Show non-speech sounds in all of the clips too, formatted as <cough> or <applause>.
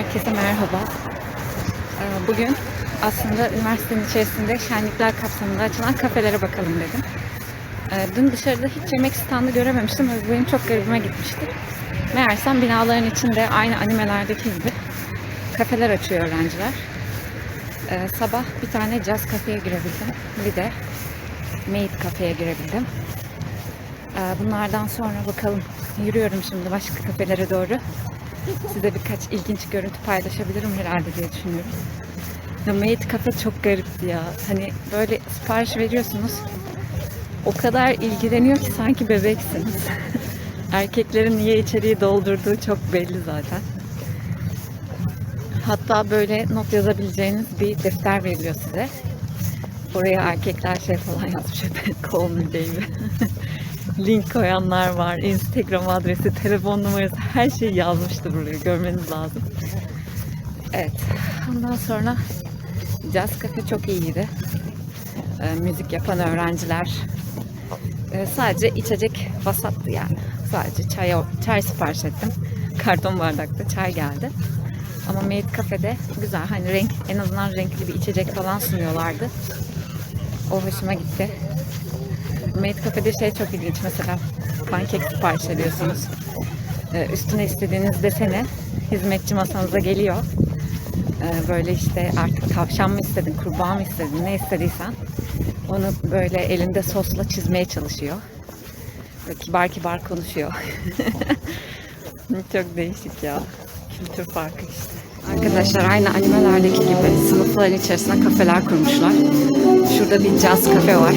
Herkese merhaba. Ee, Bugün aslında üniversitenin içerisinde şenlikler kapsamında açılan kafelere bakalım dedim. Ee, Dün dışarıda hiç yemek standı görememiştim ve bu çok garibime gitmişti. Meğersem binaların içinde aynı animelerdeki gibi kafeler açıyor öğrenciler. Ee, Sabah bir tane caz kafeye girebildim. Bir de maid kafeye girebildim. Bunlardan sonra bakalım. Yürüyorum şimdi başka kafelere doğru. Size birkaç ilginç görüntü paylaşabilirim herhalde diye düşünüyorum. Ya Maid Cafe çok garipti ya. Hani böyle sipariş veriyorsunuz. O kadar ilgileniyor ki sanki bebeksiniz. <laughs> Erkeklerin niye içeriği doldurduğu çok belli zaten. Hatta böyle not yazabileceğiniz bir defter veriliyor size. Oraya erkekler şey falan yazmış. <laughs> Call me. <laughs> Link koyanlar var. Instagram adresi, telefon numarası her şey yazmıştır buraya. Görmeniz lazım. Evet. Ondan sonra Jazz Cafe çok iyiydi. Ee, müzik yapan öğrenciler. Ee, sadece içecek vasattı yani. Sadece çay, çay sipariş ettim. Karton bardakta çay geldi. Ama Maid Cafe'de güzel hani renk en azından renkli bir içecek falan sunuyorlardı. O hoşuma gitti. Maid Cafe'de şey çok ilginç mesela pankek sipariş ediyorsunuz. Ee, üstüne istediğiniz desene hizmetçi masanıza geliyor. Ee, böyle işte artık tavşan mı istedin, kurbağa mı istedin, ne istediysen onu böyle elinde sosla çizmeye çalışıyor. Böyle kibar kibar konuşuyor. <laughs> çok değişik ya. Kültür farkı işte. Arkadaşlar aynı animelerdeki gibi sınıfların içerisine kafeler kurmuşlar. Şurada bir caz kafe var.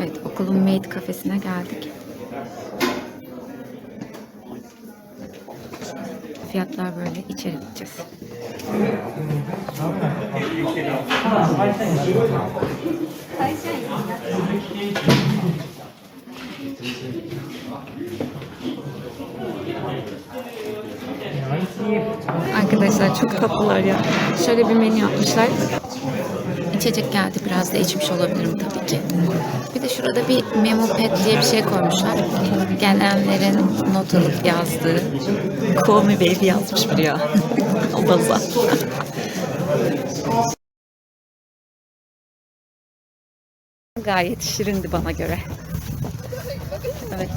Evet, okulun maid kafesine geldik. Fiyatlar böyle içeri gideceğiz. Arkadaşlar çok tatlılar ya. Şöyle bir menü yapmışlar. İçecek geldi. Biraz da içmiş olabilirim tabii ki. Bir de şurada bir memo pad diye bir şey koymuşlar. Gelenlerin not alıp yazdığı. Call me baby yazmış biri ya. <laughs> o. <laughs> Gayet şirindi bana göre. Evet.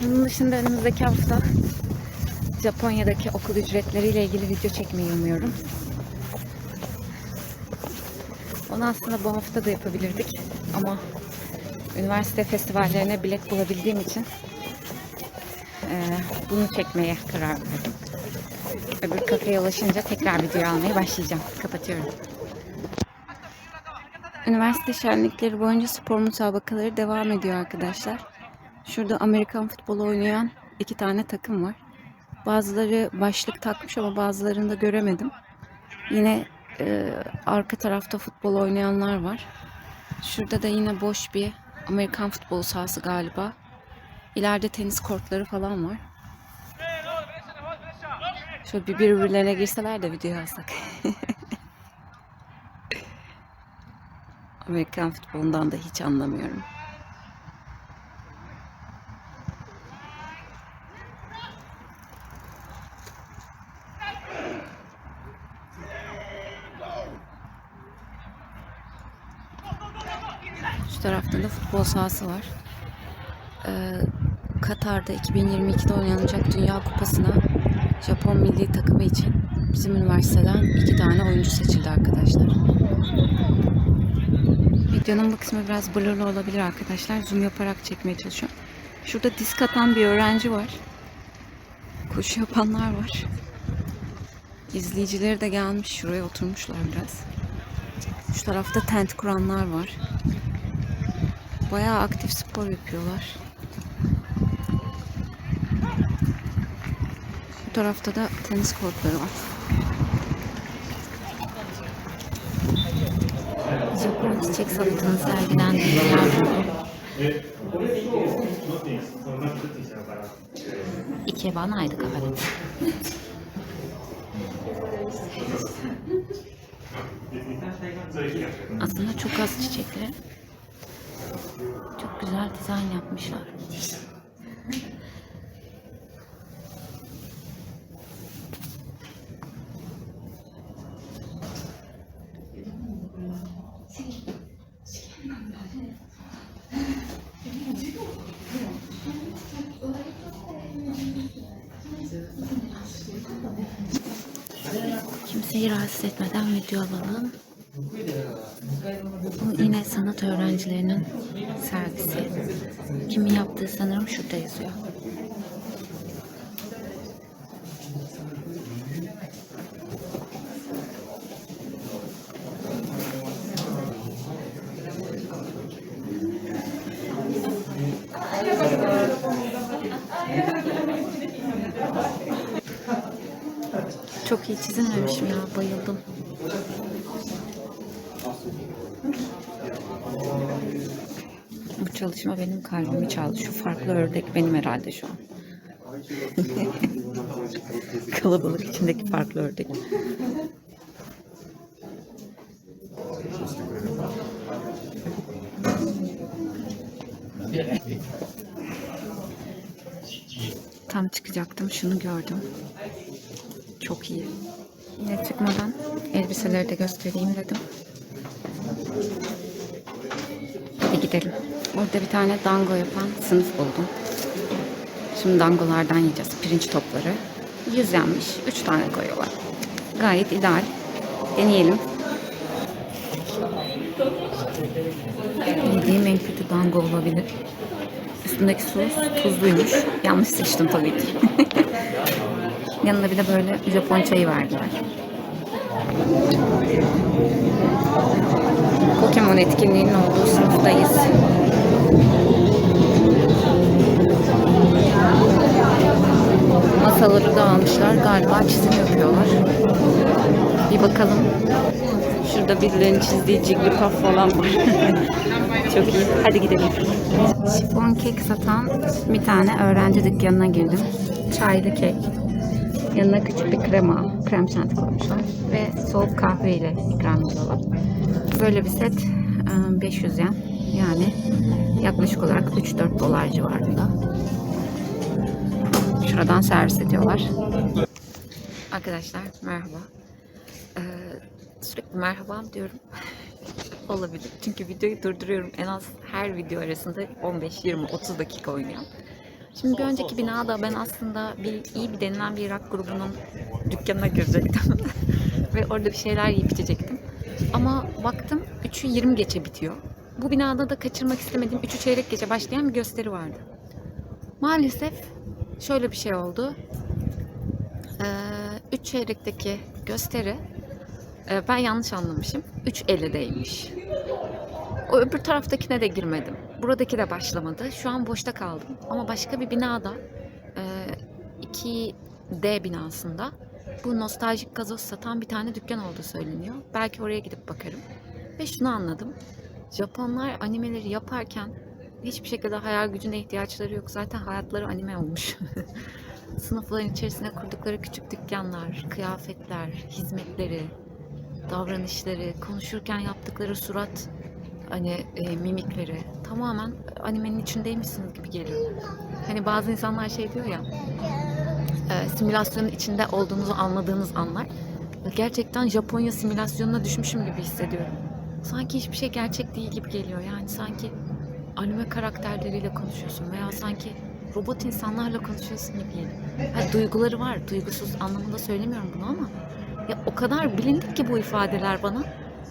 Bunun dışında önümüzdeki hafta Japonya'daki okul ücretleriyle ilgili video çekmeyi umuyorum. Onu aslında bu hafta da yapabilirdik ama üniversite festivallerine bilet bulabildiğim için eee, bunu çekmeye karar verdim. Öbür kafeye ulaşınca tekrar video almaya başlayacağım. Kapatıyorum. Üniversite şenlikleri boyunca spor müsabakaları devam ediyor arkadaşlar. Şurada Amerikan futbolu oynayan iki tane takım var. Bazıları başlık takmış ama bazılarını da göremedim. Yine e, arka tarafta futbol oynayanlar var. Şurada da yine boş bir Amerikan futbolu sahası galiba. İleride tenis kortları falan var. Şöyle bir birbirlerine girseler de video alsak. <laughs> Amerikan futbolundan da hiç anlamıyorum. Tarafta da futbol sahası var. e, Katar'da 2022'de oynanacak Dünya Kupası'na Japon milli takımı için bizim üniversiteden iki tane oyuncu seçildi arkadaşlar. Videonun bu kısmı biraz blurlu olabilir arkadaşlar. Zoom yaparak çekmeye çalışıyorum. Şurada disk atan bir öğrenci var. Koşu yapanlar var. İzleyicileri de gelmiş. Şuraya oturmuşlar biraz. Şu tarafta tent kuranlar var. Bayağı aktif spor yapıyorlar. Bu tarafta da tenis kortları var. Japon çiçek sanatının sergilendiği Ikebana'ydı kafede. Aslında çok az çiçekli çok güzel dizayn yapmışlar. Kimseyi rahatsız etmeden video alalım. Sanat öğrencilerinin sergisi. Kimin yaptığı sanırım şurada yazıyor. Çok iyi çizilmemişim ya, bayıldım. Bu çalışma benim kalbimi çaldı. Şu farklı ördek benim herhalde şu an. <laughs> Kalabalık içindeki farklı ördek. Tam çıkacaktım. Şunu gördüm. Çok iyi. Yine çıkmadan elbiseleri de göstereyim dedim. Hadi gidelim. Burada bir tane dango yapan sınıf buldum. Şimdi dangolardan yiyeceğiz. Pirinç topları. 100 yenmiş. 3 tane koyuyorlar. Gayet ideal. Deneyelim. Yediğim en kötü dango olabilir. Üstündeki sos tuzluymuş. Yanlış seçtim tabii ki. <laughs> Yanına bir de böyle Japon çayı verdiler. Pokemon etkinliğinin olduğu sınıftayız. Bir bakalım. Şurada birilerinin çizdiği Jigglypuff falan var. <laughs> Çok iyi. Hadi gidelim. Şifon kek satan bir tane öğrenci dükkanına girdim. Çaylı kek. Yanına küçük bir krema, krem şanti koymuşlar. Ve soğuk kahve ile ikram ediyorlar. Böyle bir set e, 500 yen. Yani yaklaşık olarak 3-4 dolar civarında. Şuradan servis ediyorlar. Arkadaşlar merhaba. Ee, sürekli merhaba diyorum. Olabilir. Çünkü videoyu durduruyorum. En az her video arasında 15, 20, 30 dakika oynuyor. Şimdi bir önceki binada ben aslında bir iyi bir denilen bir rock grubunun dükkanına girecektim. <laughs> Ve orada bir şeyler yiyip içecektim. Ama baktım 3'ü 20 geçe bitiyor. Bu binada da kaçırmak istemediğim 3'ü çeyrek geçe başlayan bir gösteri vardı. Maalesef şöyle bir şey oldu. 3 çeyrekteki gösteri ben yanlış anlamışım. 3.50'deymiş. O öbür taraftakine de girmedim. Buradaki de başlamadı. Şu an boşta kaldım. Ama başka bir binada e, 2D binasında bu nostaljik gazoz satan bir tane dükkan olduğu söyleniyor. Belki oraya gidip bakarım. Ve şunu anladım. Japonlar animeleri yaparken hiçbir şekilde hayal gücüne ihtiyaçları yok. Zaten hayatları anime olmuş. <laughs> Sınıfların içerisine kurdukları küçük dükkanlar, kıyafetler, hizmetleri, davranışları, konuşurken yaptıkları surat hani e, mimikleri tamamen animenin içindeymişsiniz gibi geliyor. Hani bazı insanlar şey diyor ya e, simülasyonun içinde olduğunuzu anladığınız anlar. Gerçekten Japonya simülasyonuna düşmüşüm gibi hissediyorum. Sanki hiçbir şey gerçek değil gibi geliyor. Yani sanki anime karakterleriyle konuşuyorsun veya sanki robot insanlarla konuşuyorsun gibi geliyor. Ha, duyguları var. Duygusuz anlamında söylemiyorum bunu ama ya o kadar bilindik ki bu ifadeler bana.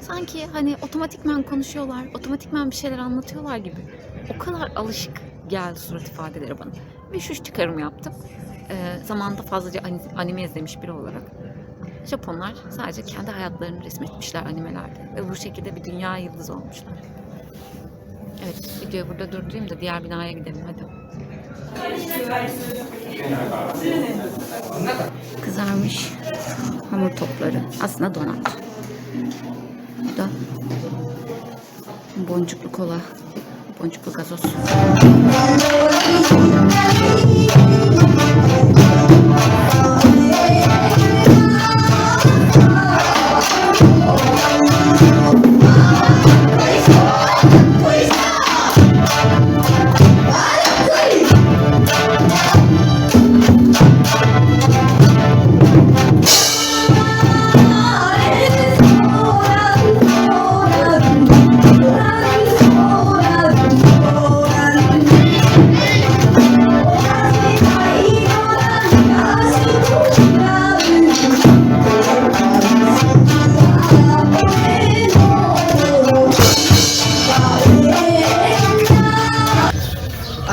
Sanki hani otomatikmen konuşuyorlar, otomatikmen bir şeyler anlatıyorlar gibi. O kadar alışık geldi surat ifadeleri bana. Ve şu çıkarım yaptım. Ee, zamanında fazlaca ani- anime izlemiş biri olarak. Japonlar sadece kendi hayatlarını resmetmişler animelerde. Ve bu şekilde bir dünya yıldızı olmuşlar. Evet, videoyu burada durdurayım da diğer binaya gidelim hadi. Kızarmış hamur topları. Aslında donat. Bu da boncuklu kola, boncuklu gazoz.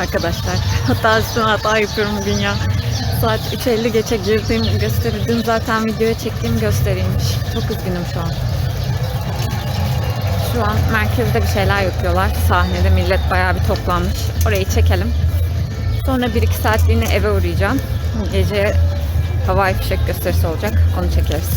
Arkadaşlar hatta üstüne hata yapıyorum bugün ya. Saat 3.50 geçe girdiğim gösteri dün zaten videoya çektiğim gösteriymiş. Çok üzgünüm şu an. Şu an merkezde bir şeyler yapıyorlar. Sahnede millet bayağı bir toplanmış. Orayı çekelim. Sonra 1-2 saatliğine eve uğrayacağım. Gece havai fişek gösterisi olacak. Onu çekeriz.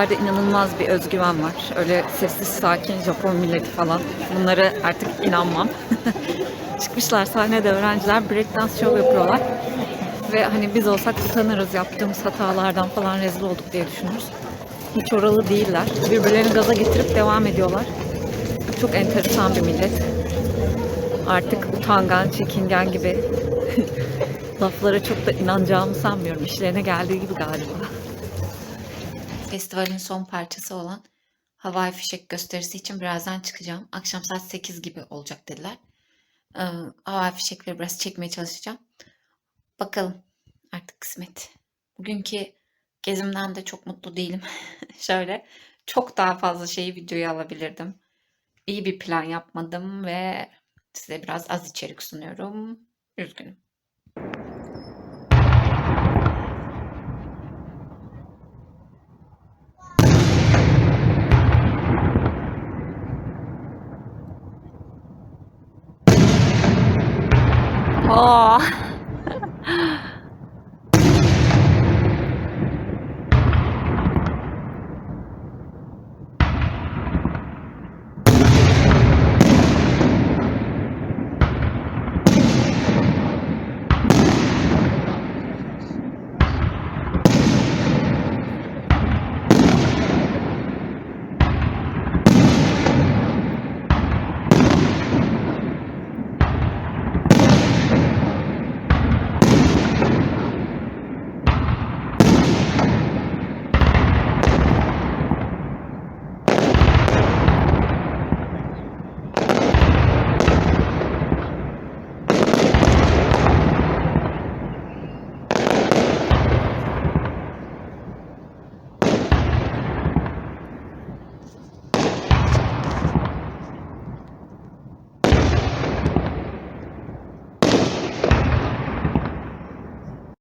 Çocuklarda inanılmaz bir özgüven var. Öyle sessiz sakin Japon milleti falan. Bunları artık inanmam. <laughs> Çıkmışlar sahnede öğrenciler breakdance show yapıyorlar. Ve hani biz olsak utanırız yaptığımız hatalardan falan rezil olduk diye düşünürüz. Hiç oralı değiller. Birbirlerini gaza getirip devam ediyorlar. Çok enteresan bir millet. Artık utangan, çekingen gibi <laughs> laflara çok da inanacağımı sanmıyorum. İşlerine geldiği gibi galiba. Festivalin son parçası olan havai fişek gösterisi için birazdan çıkacağım. Akşam saat 8 gibi olacak dediler. Ee, havai fişekleri biraz çekmeye çalışacağım. Bakalım artık kısmet. Bugünkü gezimden de çok mutlu değilim. <laughs> Şöyle çok daha fazla şeyi videoya alabilirdim. İyi bir plan yapmadım ve size biraz az içerik sunuyorum. Üzgünüm. 哇